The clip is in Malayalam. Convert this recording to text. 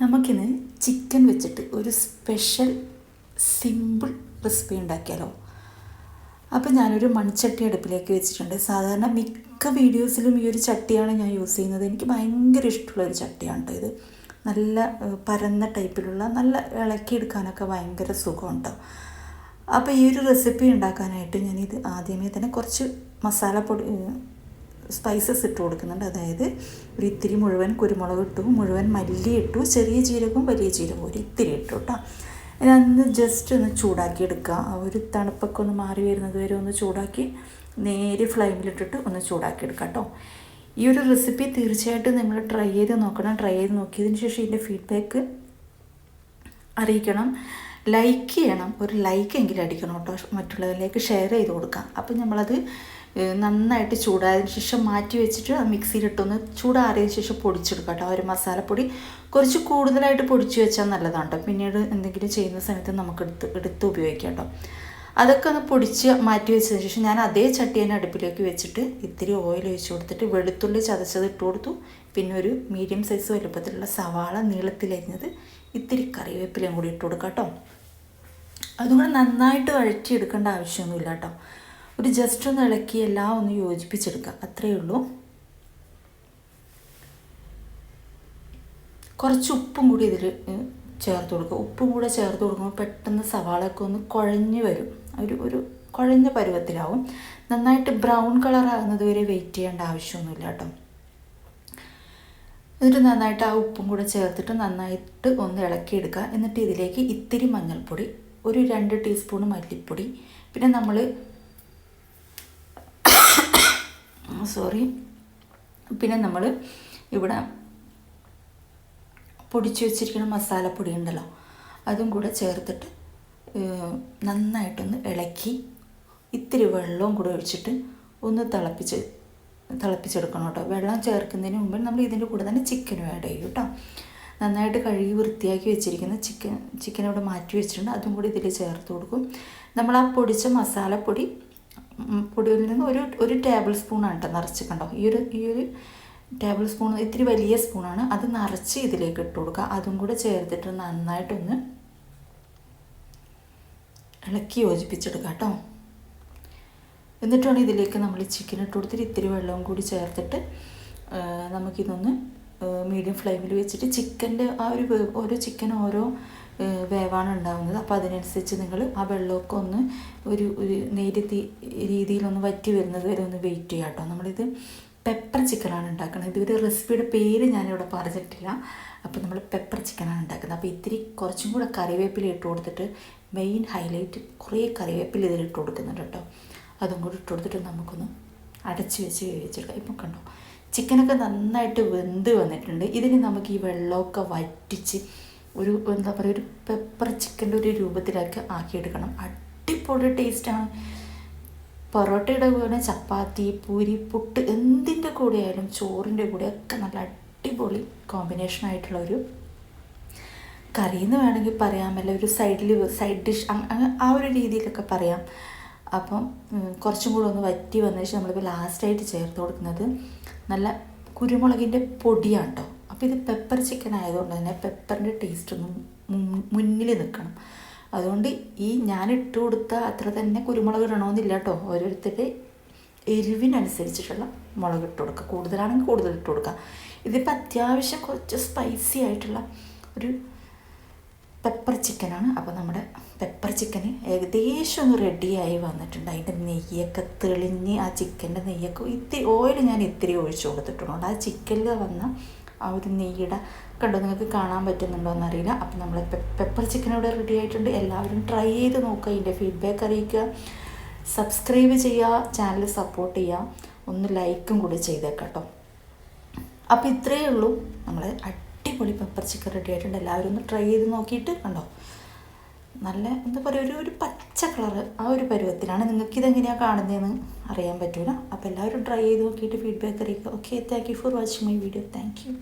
നമുക്കിന്ന് ചിക്കൻ വെച്ചിട്ട് ഒരു സ്പെഷ്യൽ സിമ്പിൾ റെസിപ്പി ഉണ്ടാക്കിയാലോ? അപ്പോൾ ഞാനൊരു മൺചട്ടി അടുപ്പിലേക്ക് വെച്ചിട്ടുണ്ട്. സാധാരണ മിക്ക വീഡിയോസിലും ഈ ഒരു ചട്ടിയാണ് ഞാൻ യൂസ് ചെയ്യുന്നത്. എനിക്ക് ഭയങ്കര ഇഷ്ടമുള്ള ഒരു ചട്ടിയാണ് ഇത്. നല്ല പരന്ന ടൈപ്പിലുള്ള നല്ല ഇളക്കി എടുക്കാനൊക്കെ ഭയങ്കര സുഖമുണ്ട്. അപ്പോൾ ഈ ഒരു റെസിപ്പി ഉണ്ടാക്കാനായിട്ട് ഞാനിത് ആദ്യമേ തന്നെ കുറച്ച് മസാലപ്പൊടി സ്പൈസസ് ഇട്ട് കൊടുക്കുന്നുണ്ട്. അതായത് ഒരു ഇത്തിരി മുഴുവൻ കുരുമുളക് ഇട്ടു മുഴുവൻ മല്ലി ഇട്ടു ചെറിയ ജീരകവും വലിയ ജീരകവും ഒരു ഇത്തിരി ഇട്ടു കേട്ടോ ഇതൊന്ന് ജസ്റ്റ് ഒന്ന് ചൂടാക്കി എടുക്കുക. ഒരു തണുപ്പൊക്കെ ഒന്ന് മാറി വരുന്നത് വരെ ഒന്ന് ചൂടാക്കി നേരെ ഫ്ലെയിമിലിട്ടിട്ട് ഒന്ന് ചൂടാക്കി എടുക്കുക കേട്ടോ ഈ ഒരു റെസിപ്പി തീർച്ചയായിട്ടും നിങ്ങൾ ട്രൈ ചെയ്ത് നോക്കണം. ട്രൈ ചെയ്ത് നോക്കിയതിന് ശേഷം ഇതിന്റെ ഫീഡ്ബാക്ക് അറിയിക്കണം. ലൈക്ക് ചെയ്യണം. ഒരു ലൈക്ക് എങ്കിലും അടിക്കണം കേട്ടോ മറ്റുള്ളവരിലേക്ക് ഷെയർ ചെയ്ത് കൊടുക്കാം അപ്പം നമ്മളത് നന്നായിട്ട് ചൂടായതിന് ശേഷം മാറ്റി വെച്ചിട്ട് ആ മിക്സിയിലിട്ടൊന്ന് ചൂടാറിയതിന് ശേഷം പൊടിച്ചെടുക്കാം കേട്ടോ. ഒരു മസാലപ്പൊടി കുറച്ച് കൂടുതലായിട്ട് പൊടിച്ച് വെച്ചാൽ നല്ലതാണ് കേട്ടോ. പിന്നീട് എന്തെങ്കിലും ചെയ്യുന്ന സമയത്ത് നമുക്ക് എടുത്ത് എടുത്ത് ഉപയോഗിക്കാം കേട്ടോ. അതൊക്കെ ഒന്ന് പൊടിച്ച് മാറ്റി വെച്ചതിന് ശേഷം ഞാൻ അതേ ചട്ടി തന്നെ അടുപ്പിലേക്ക് വെച്ചിട്ട് ഇത്തിരി ഓയിൽ ഒഴിച്ച് കൊടുത്തിട്ട് വെളുത്തുള്ളി ചതച്ചത് ഇട്ട് കൊടുത്തു. പിന്നെ ഒരു മീഡിയം സൈസ് വലുപ്പത്തിലുള്ള സവാള നീളത്തിലരിഞ്ഞത് ഇത്തിരി കറിവേപ്പിലയും കൂടി ഇട്ട് കൊടുക്കാം കേട്ടോ. അതുകൊണ്ട് നന്നായിട്ട് വഴറ്റിയെടുക്കേണ്ട ആവശ്യമൊന്നുമില്ല കേട്ടോ. ഒരു ജസ്റ്റ് ഒന്ന് ഇളക്കി എല്ലാം ഒന്ന് യോജിപ്പിച്ചെടുക്കുക. അത്രയേ ഉള്ളൂ. കുറച്ച് ഉപ്പും കൂടി ഇതിൽ ചേർത്ത് കൊടുക്കുക. ഉപ്പും കൂടെ ചേർത്ത് കൊടുക്കുമ്പോൾ പെട്ടെന്ന് സവാളയൊക്കെ ഒന്ന് കുഴഞ്ഞു വരും. ഒരു ഒരു കുഴഞ്ഞ പരുവത്തിലാവും. നന്നായിട്ട് ബ്രൗൺ കളർ ആകുന്നത് വരെ വെയിറ്റ് ചെയ്യേണ്ട ആവശ്യമൊന്നുമില്ല കേട്ടോ. എന്നിട്ട് നന്നായിട്ട് ആ ഉപ്പും കൂടെ ചേർത്തിട്ട് നന്നായിട്ട് ഒന്ന് ഇളക്കിയെടുക്കുക എന്നിട്ട് ഇതിലേക്ക് ഇത്തിരി മഞ്ഞൾപ്പൊടി ഒരു രണ്ട് ടീസ്പൂൺ മല്ലിപ്പൊടി. പിന്നെ നമ്മൾ സോറി പിന്നെ നമ്മൾ ഇവിടെ പൊടിച്ചു വെച്ചിരിക്കുന്ന മസാലപ്പൊടി ഉണ്ടല്ലോ അതും കൂടെ ചേർത്തിട്ട് നന്നായിട്ടൊന്ന് ഇളക്കി ഇത്തിരി വെള്ളവും കൂടെ ഒഴിച്ചിട്ട് ഒന്ന് തിളപ്പിച്ച് തിളപ്പിച്ചെടുക്കണം കേട്ടോ. വെള്ളം ചേർക്കുന്നതിന് മുമ്പ് നമ്മൾ ഇതിന്റെ കൂടെ തന്നെ ചിക്കനും ആഡ് ചെയ്യും കേട്ടോ. നന്നായിട്ട് കഴുകി വൃത്തിയാക്കി വെച്ചിരിക്കുന്ന ചിക്കൻ ചിക്കൻ ഇവിടെ മാറ്റി വെച്ചിട്ടുണ്ട്. അതും കൂടി ഇതിൽ ചേർത്ത് കൊടുക്കും. നമ്മൾ ആ പൊടിച്ച മസാലപ്പൊടി പൊടിയിൽ നിന്ന് ഒരു ഒരു ടേബിൾ സ്പൂണാണ് കേട്ടോ നിറച്ച് കണ്ടോ? ഈ ഒരു ഈ ഒരു ടേബിൾ സ്പൂൺ ഇത്തിരി വലിയ സ്പൂണാണ് അത് നിറച്ച് ഇതിലേക്ക് ഇട്ട് കൊടുക്കുക. അതും കൂടെ ചേർത്തിട്ട് നന്നായിട്ടൊന്ന് ഇളക്കി യോജിപ്പിച്ചെടുക്കുക കേട്ടോ എന്നിട്ടാണ് ഇതിലേക്ക് നമ്മൾ ചിക്കൻ ഇട്ട് കൊടുത്തിട്ട് ഇത്തിരി വെള്ളവും കൂടി ചേർത്തിട്ട് നമുക്കിതൊന്ന് മീഡിയം ഫ്ലെയിമിൽ വെച്ചിട്ട് ചിക്കന്റെ ആ ഒരു വേവ് ഓരോ ചിക്കൻ ഓരോ വേവാണ് ഉണ്ടാകുന്നത് അപ്പോൾ അതിനനുസരിച്ച് നിങ്ങൾ ആ വെള്ളമൊക്കെ ഒന്ന് ഒരു ഒരു നേരിയ രീതിയിലൊന്ന് വറ്റി വരുന്നത് വരെ ഒന്ന് വെയിറ്റ് ചെയ്യുക കേട്ടോ. നമ്മളിത് പെപ്പർ ചിക്കനാണ് ഉണ്ടാക്കുന്നത്. ഇതൊരു റെസിപ്പിയുടെ പേര് ഞാനിവിടെ പറഞ്ഞിട്ടില്ല. അപ്പോൾ നമ്മൾ പെപ്പർ ചിക്കനാണ് ഉണ്ടാക്കുന്നത്. അപ്പോൾ ഇത്തിരി കുറച്ചും കൂടെ കറിവേപ്പില ഇട്ട് കൊടുത്തിട്ട് മെയിൻ ഹൈലൈറ്റ് കുറേ കറിവേപ്പില ഇതിൽ ഇട്ട് കൊടുക്കുന്നുണ്ട് കേട്ടോ. അതും കൂടി ഇട്ട് കൊടുത്തിട്ട് നമുക്കൊന്ന് അടച്ച് വെച്ച് വേവിച്ചെടുക്കാം. ഇപ്പം കണ്ടോ ചിക്കനൊക്കെ നന്നായിട്ട് വെന്ത് വന്നിട്ടുണ്ട്. ഇതിന് നമുക്ക് ഈ വെള്ളമൊക്കെ വറ്റിച്ച് ഒരു എന്താ പറയുക ഒരു പെപ്പർ ചിക്കന്റെ ഒരു രൂപത്തിലാക്കി ആക്കിയെടുക്കണം. അടിപൊളി ടേസ്റ്റാണ് പൊറോട്ടയുടെ കൂടെ ചപ്പാത്തി പൂരി പുട്ട് എന്തിന്റെ കൂടെ ആയാലും ചോറിന്റെ കൂടെ ഒക്കെ നല്ല അടിപൊളി കോമ്പിനേഷൻ ആയിട്ടുള്ള ഒരു കറി എന്ന് വേണമെങ്കിൽ പറയാം. അല്ല ഒരു സൈഡിൽ സൈഡ് ഡിഷ് ആ ഒരു രീതിയിലൊക്കെ പറയാം. അപ്പം കുറച്ചും കൂടെ ഒന്ന് വറ്റി വന്നതിന് ശേഷം നമ്മളിപ്പോൾ ലാസ്റ്റായിട്ട് ചേർത്ത് കൊടുക്കുന്നത് നല്ല കുരുമുളകിന്റെ പൊടിയാണ് കേട്ടോ അപ്പോൾ ഇത് പെപ്പർ ചിക്കൻ ആയതുകൊണ്ട് തന്നെ പെപ്പറിന്റെ ടേസ്റ്റ് ഒന്നും മുന്നിൽ നിൽക്കണം. അതുകൊണ്ട് ഈ ഞാൻ ഇട്ട് കൊടുത്ത അത്ര തന്നെ കുരുമുളക് ഇടണമെന്നില്ല കേട്ടോ ഓരോരുത്തരുടെ എരിവിനനുസരിച്ചിട്ടുള്ള മുളക് ഇട്ട് കൊടുക്കുക കൂടുതലാണെങ്കിൽ കൂടുതൽ ഇട്ട് കൊടുക്കുക ഇതിപ്പോൾ അത്യാവശ്യം കുറച്ച് സ്പൈസി ആയിട്ടുള്ള ഒരു പെപ്പർ ചിക്കനാണ് അപ്പോൾ നമ്മുടെ പെപ്പർ ചിക്കന് ഏകദേശം ഒന്ന് റെഡിയായി വന്നിട്ടുണ്ട്. അതിന്റെ നെയ്യൊക്കെ തെളിഞ്ഞ് ആ ചിക്കന്റെ നെയ്യൊക്കെ ഇത്തിരി ഓയിൽ ഞാൻ ഇത്തിരി ഒഴിച്ചു കൊടുത്തിട്ടുണ്ട് ആ ചിക്കനിൽ വന്ന ആ ഒരു നെയ്യുടെ കണ്ടോ നിങ്ങൾക്ക് കാണാൻ പറ്റുന്നുണ്ടോ എന്നറിയില്ല. അപ്പോൾ നമ്മൾ പെപ്പർ ചിക്കൻ ഇവിടെ റെഡി ആയിട്ടുണ്ട്. എല്ലാവരും ട്രൈ ചെയ്ത് നോക്കുക അതിന്റെ ഫീഡ്ബാക്ക് അറിയിക്കുക. സബ്സ്ക്രൈബ് ചെയ്യുക. ചാനൽ സപ്പോർട്ട് ചെയ്യുക. ഒന്ന് ലൈക്കും കൂടി ചെയ്തേക്കാം കേട്ടോ. അപ്പോൾ ഇത്രയേ ഉള്ളൂ. നമ്മൾ അടിപൊളി പെപ്പർ ചിക്കൻ റെഡി ആയിട്ടുണ്ട്. എല്ലാവരും ഒന്ന് ട്രൈ ചെയ്ത് നോക്കിയിട്ട് കണ്ടോ? നല്ല എന്താ പറയുക ഒരു ഒരു പച്ച കളറ് ആ ഒരു പരുവത്തിലാണ്. നിങ്ങൾക്ക് ഇതെങ്ങനെയാണ് കാണുന്നതെന്ന് അറിയാൻ പറ്റൂല. അപ്പോൾ എല്ലാവരും ട്രൈ ചെയ്ത് നോക്കിയിട്ട് ഫീഡ്ബാക്ക് അറിയിക്കുക. Okay thank you for watching my video thank you